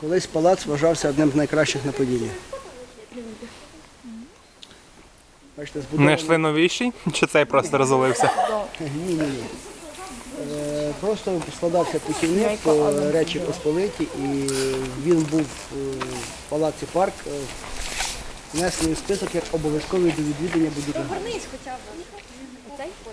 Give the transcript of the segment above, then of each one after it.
Колись палац вважався одним з найкращих на Поділлі. Бачите, збудований... Знайшли новіший, чи цей просто розвалився? Ні, ні, ні. Е, Просто складався путівник по Речі Посполиті, і він був е, в палаці парк, е, внесений в список як обов'язковий до відвідання будь-якого. Хоча б.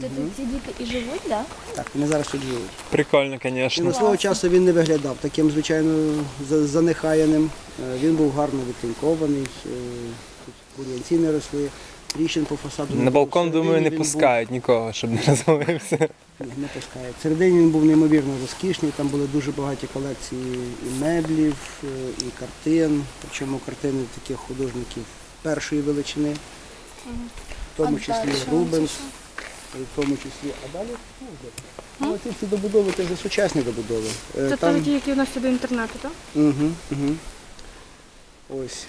Тут ці діти і живуть, так? Так, вони зараз тут живуть. Прикольно, звісно. свого часу він не виглядав таким, звичайно, за- занехаяним. Е, Він був гарно відтинкований, е, тут бур'янці не росли, тріщин по фасаду. На балкон, думаю, не він був- пускають нікого, щоб не розвалився. Ні, не пускають. Всередині він був неймовірно розкішний, там були дуже багаті колекції і меблів, е, і картин, причому картини таких художників першої величини, в тому числі Рубенс, в тому числі, а далі ну? Ну, ці всі добудови, це вже сучасні добудови. Е, Це там- ті, які у нас до інтернету, так? Угу, угу. Ось.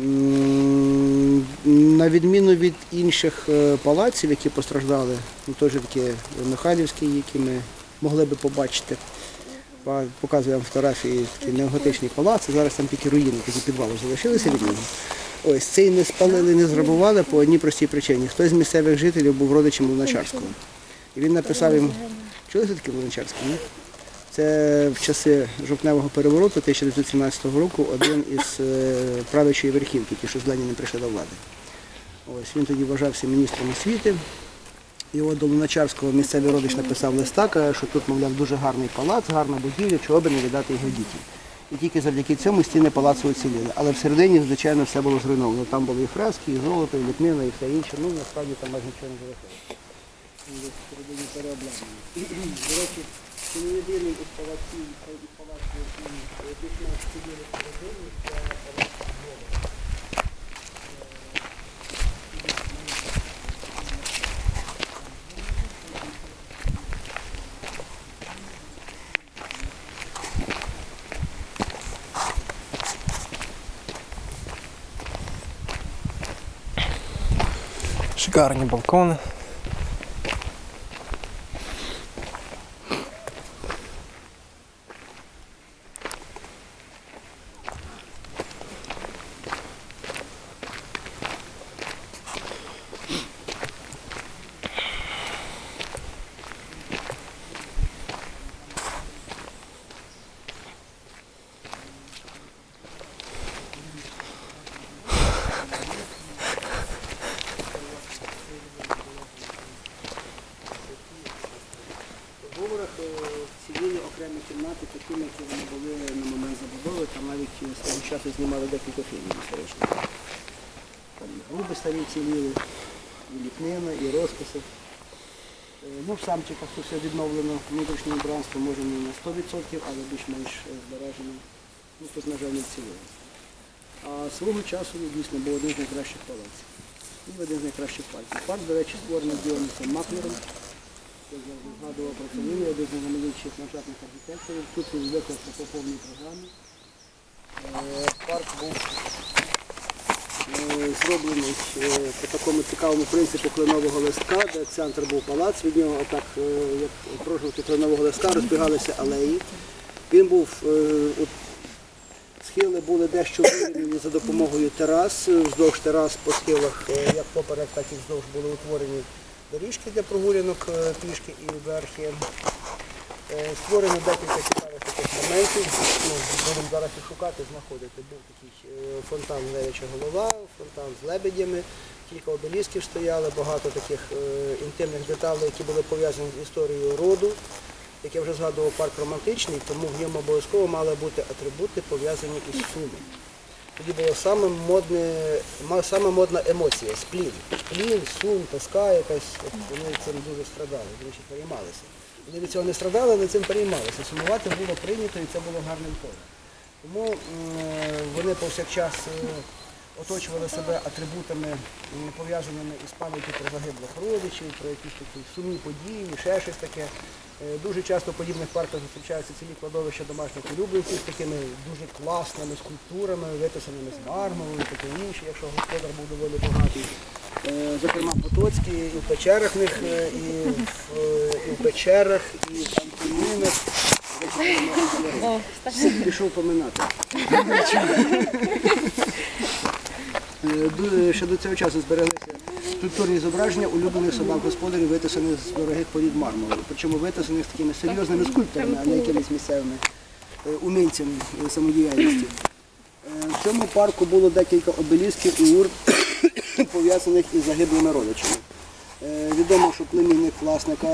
М, На відміну від інших е, палаців, які постраждали, ну, той же таки Михайлівський, який ми могли би побачити. Па- Показую вам фотографії, такий неоготичний палац, зараз там тільки руїни, такі підвали залишилися від нього. Ось цей не спалили, не зграбували по одній простій причині. Хтось з місцевих жителів був родичем Луначарського. І він написав їм, чули хто такий Луначарський? Ні? Це в часи жовтневого перевороту 1917 року один із е, правячої верхівки, ті, що з Леніним прийшли до влади. Ось він тоді вважався міністром освіти. От до Луначарського місцевий родич написав листа, каже, що тут, мовляв, дуже гарний палац, гарна будівля, чого би не віддати його дітям. І тільки завдяки цьому стіни палацу оціліли. Але всередині, звичайно, все було зруйновано. Там були і фрески, і золото, і ліпнина, і все інше. Ну, насправді там майже нічого не залишилося. Всередині переобладнаний. До речі, єдиний із палаців, із палаців, ми сиділи всередині, це Шикарні балкони. В Говорах ціліли окремі кімнати, такими, які вони були на момент забудови, е, свого часу знімали декілька фільмів історичних. Там і груби старі ціліли, і ліпнина, і розписи. Е, Ну, в самчиках тут все відновлено внутрішнє убранство, може не на 100%, але більш-менш збережено. Ну, тут, на жаль, не цілили. А свого часу ну, дійсно був один з найкращих палаців. Ну, один з найкращих парків. Парк, до речі, створений Діонісом Маклером. Я згадував про це він, один з найвеличших ландшафтних архітекторів. Тут він виклався по повній програмі. Е, Парк був е, зроблений е, по такому цікавому принципу кленового листка, де центр був палац, від нього отак, як прожовки кленового листка, розбігалися алеї. Він був от, Схили були дещо вирівняні за допомогою терас. Вздовж терас по схилах, як поперек, так і вздовж були утворені доріжки для прогулянок пішки і верхи. Е, Створено декілька цікавих таких моментів. Ну, будемо зараз їх шукати, знаходити. Був такий е, фонтан Левича голова, фонтан з лебедями, кілька обелісків стояли, багато таких е, інтимних деталей, які були пов'язані з історією роду. Як я вже згадував, парк романтичний, тому в ньому обов'язково мали бути атрибути, пов'язані із сумом. Тоді була саме, модне, саме модна емоція сплін. Сплін, сум, тоска якась. Вони цим дуже страдали, до речі, переймалися. Вони від цього не страдали, але цим переймалися. Сумувати було прийнято і це було гарним полем. Тому вони повсякчас е, оточували себе атрибутами, пов'язаними із пам'яттю про загиблих родичів, про якісь такі сумні події, ще щось таке. Е, Дуже часто в подібних парках зустрічаються цілі кладовища домашніх улюбленців з такими дуже класними скульптурами, виписаними з мармуру і таке інше, якщо господар був доволі багатий. Е, Зокрема, Потоцькі і в печерах в них, е, і в, і в печерах, і в антимінах. Пішов поминати. Е, Ще до цього часу збереглися скульптурні зображення улюблених собак господарів, витисаних з дорогих порід мармуру. Причому витисаних такими серйозними скульпторами, а не якимись місцевими умільцями е, самодіяльності. В цьому парку було декілька обелісків і урн, пов'язаних із загиблими родичами. Е, Відомо, що племінник власника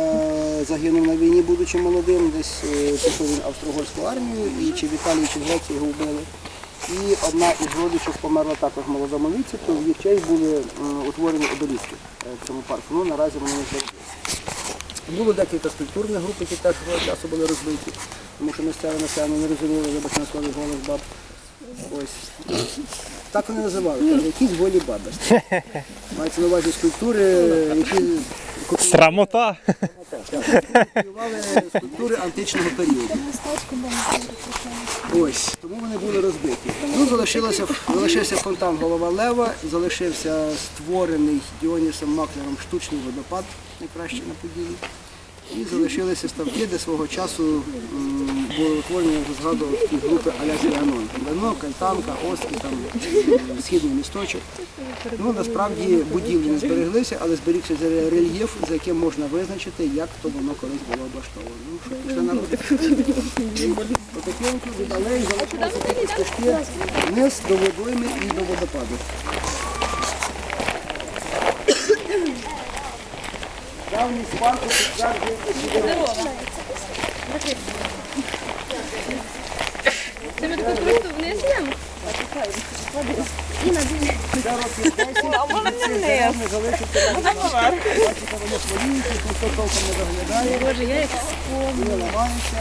загинув на війні, будучи молодим, десь е, пішов він в австро-угорську армію, і чи в Італії, чи в Греції його вбили. І одна із родичів померла також в молодому віці, то в честь були утворені обеліски е, в цьому парку. Ну, наразі вони не збереглися. Було декілька скульптурних груп, які теж свого часу були розбиті, тому що місцеве населення не розуміли, вибач на слові голос баб. Ось. Так вони називали, якісь голі баби. Мається на увазі скульптури, які Срамота. копіювали скульптури античного періоду. Ось, тому вони були розбиті. Ну, залишилося, залишився фонтан Голова Лева, залишився створений Діонісом Маклером штучний водопад, найкращий на поділі. І залишилися ставки, де свого часу були утворені, я вже згадував, такі групи Аля Тріанон. Лено, Кальтанка, Оски, там, східний місточок. Ну, насправді будівлі не збереглися, але зберігся рельєф, за яким можна визначити, як то воно колись було облаштовано. Ну, що пішли народи. Потихеньку від алеї залишилися такі стежки вниз до водойми і до водопаду. Давній спарку підтверджує Це ми таку просто вниз йдемо? Це років 10, і дерев не залишиться. Бачите, вони хворіють, ніхто толком не доглядає. Боже, я як Вони ламаються.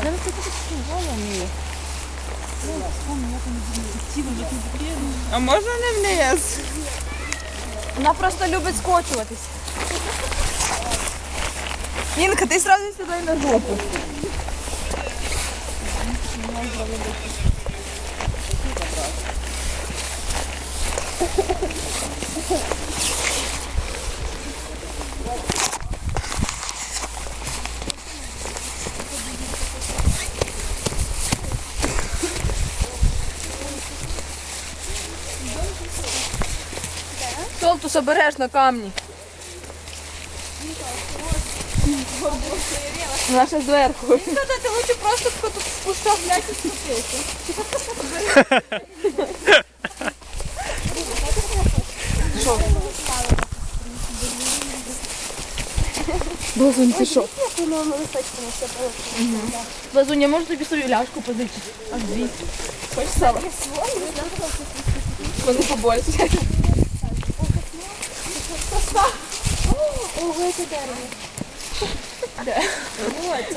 А можна не вниз? Вона просто любить скочуватись. Інка, ти сразу сюди на жопу. Толтус обережно камні. Наша зверху. Ти лучше просто тут спустав блядь, і спустився. Блазунь, ти що? Блазунь, я можу тобі свою ляшку позичити? Аж дві. Хочеш сало? Вони побольше. Ого, це дерево.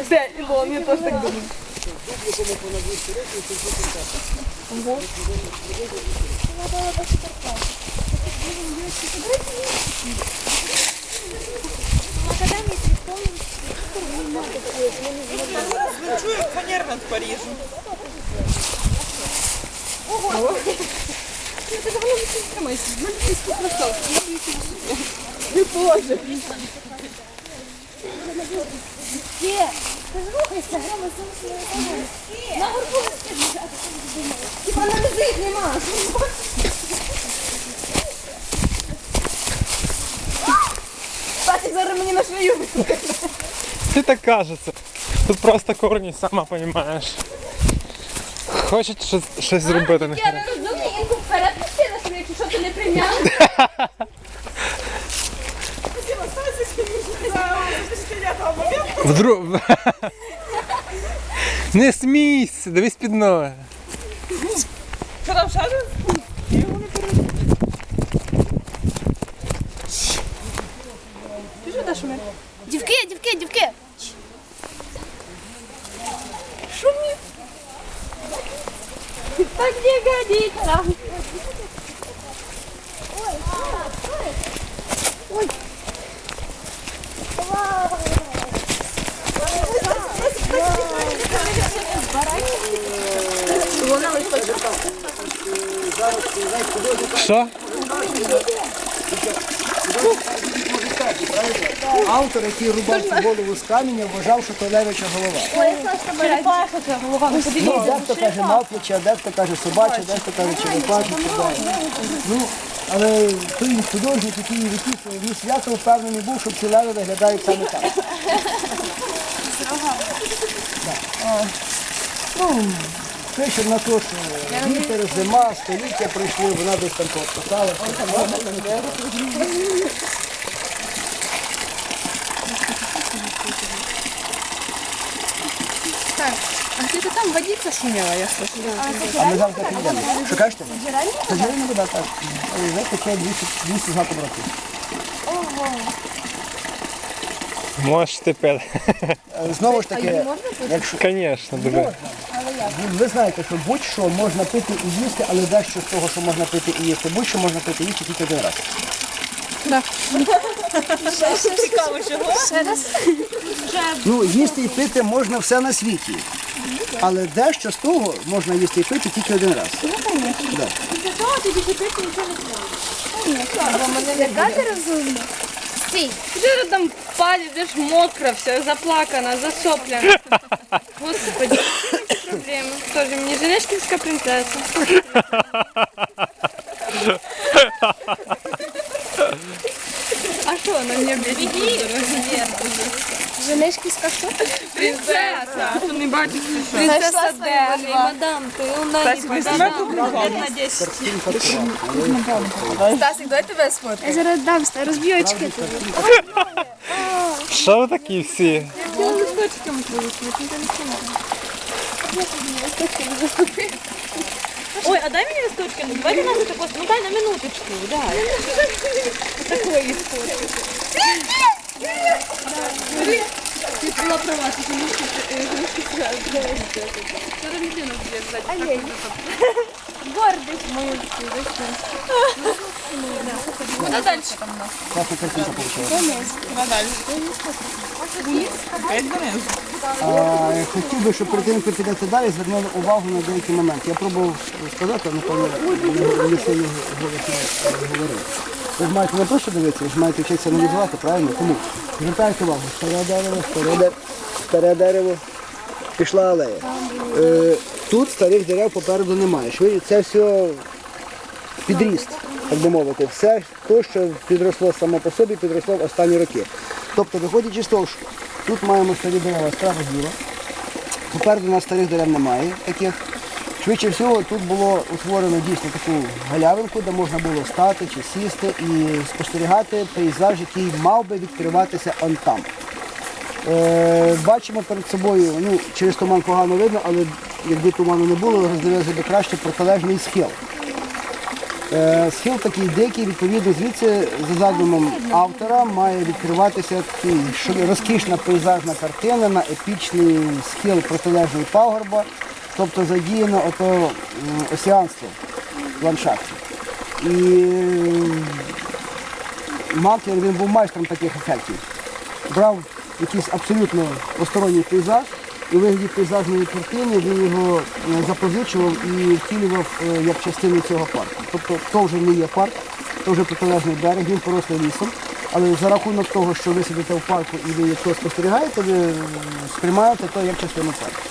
Це Ілон, я теж так думаю. Академії Чую, фанермент в Парижу. Не боже. Є! Ти ж рухайся, грами На горбу Хіба на язик нема? Патик зараз мені на шию. Ти так кажеться. Тут просто корні, сама розумієш. Хочуть щось, щось зробити. не Я не розумію, інку вперед пусти на свою, чи що ти не прийняв? Вдруг. Не смійся, дивись під ноги. Що там шарю? Ти що даш мене? Дівки, дівки, дівки! Шумі. Так не годиться! Що? Автор, який рубав цю голову з каменя, вважав, що то левича голова. Черепаха це голова. Ну, Ну, дехто каже мавпіча, дехто каже собача, дехто каже черепаші і так далі. Ну, але той художник, який виписував її свято, впевнений був, що ці леви виглядають саме так. Так. Ну, пише на те, що вітер, зима, століття пройшли, вона десь там пописала. А где-то там водица шумела, я слышала. А ми завтра підемо. Що кажете? Це джерельна вода, так. Але таке 200, 200 знаком років. Можеш ти пити. Е, Знову ж таки, якщо Звісно, диви. ви, ви знаєте, що будь-що можна пити і їсти, але дещо з того, що можна пити і їсти, будь-що можна пити і їсти тільки один раз. Цікаво, чого? Ще раз. Ну, їсти і пити можна все на світі. Але дещо з того можна їсти і пити тільки один раз. Да. Яка ти розумна? Стій. Вчора там палі, де ж мокра, вся заплакана, засоплена. Господи, які проблеми. Тоже мені Женешківська принцеса. А що вона мені об'яснила? Женишківська що? Принцеса. Що не бачиш, що? Знайшла Принцеса свою Дели, голова. мадам, ти у нас мадам, лет на 10. Стасик, дай тебе Я сфоткаю. зараз дам, ста- розб'ю очки тобі. Що ви такі всі? Я листочками прилучила, ніхто не знімає. Ой, а дай мені листочки, ну давай нас это просто, ну дай на минуточку, дай. Такої сфотки. Ти була права, ти тому що Зараз людину буде взяти. Гордість мою. Куди далі там нас? Класна картинка вийшла. Куди далі? Опять донизу. А, хотів би, щоб перед тим, як підете далі, звернули увагу на деякі моменти. Я пробував сказати, напевно, не- не е, говорив. Ви ж маєте не просто дивитися, ви ж маєте вчитися аналізувати, правильно? Тому звертайте увагу, старе дерево, старе дерево, старе дерево, пішла алея. Е, тут старих дерев попереду немає. Це все підріст, так би мовити. Все те, що підросло само по собі, підросло в останні роки. Тобто, виходячи з того, що тут маємо старі дерева справа зліва. Попереду нас старих дерев немає таких. Швидше всього, тут було утворено дійсно таку галявинку, де можна було стати чи сісти і спостерігати пейзаж, який мав би відкриватися он там. Е, бачимо перед собою, ну, через туман погано видно, але якби туману не було, роздивилися би краще протилежний схил. Е, Схил такий дикий, відповідно, звідси за задумом автора має відкриватися розкішна пейзажна картина на епічний схил протилежної пагорба, тобто задіяно ото осіанство в ландшафті. І м, Маклер він був майстром таких ефектів. Брав якийсь абсолютно посторонній пейзаж, і вигляді пейзажної картини він його е, запозичував і втілював е, як частину цього парку. Тобто то вже не є парк, то вже протилежний берег, він порослий лісом. Але за рахунок того, що ви сидите в парку і ви якщо спостерігаєте, ви е, сприймаєте то як частину парку.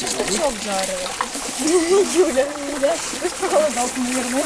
Чесночок жарила. Юля, проголодався, мабуть.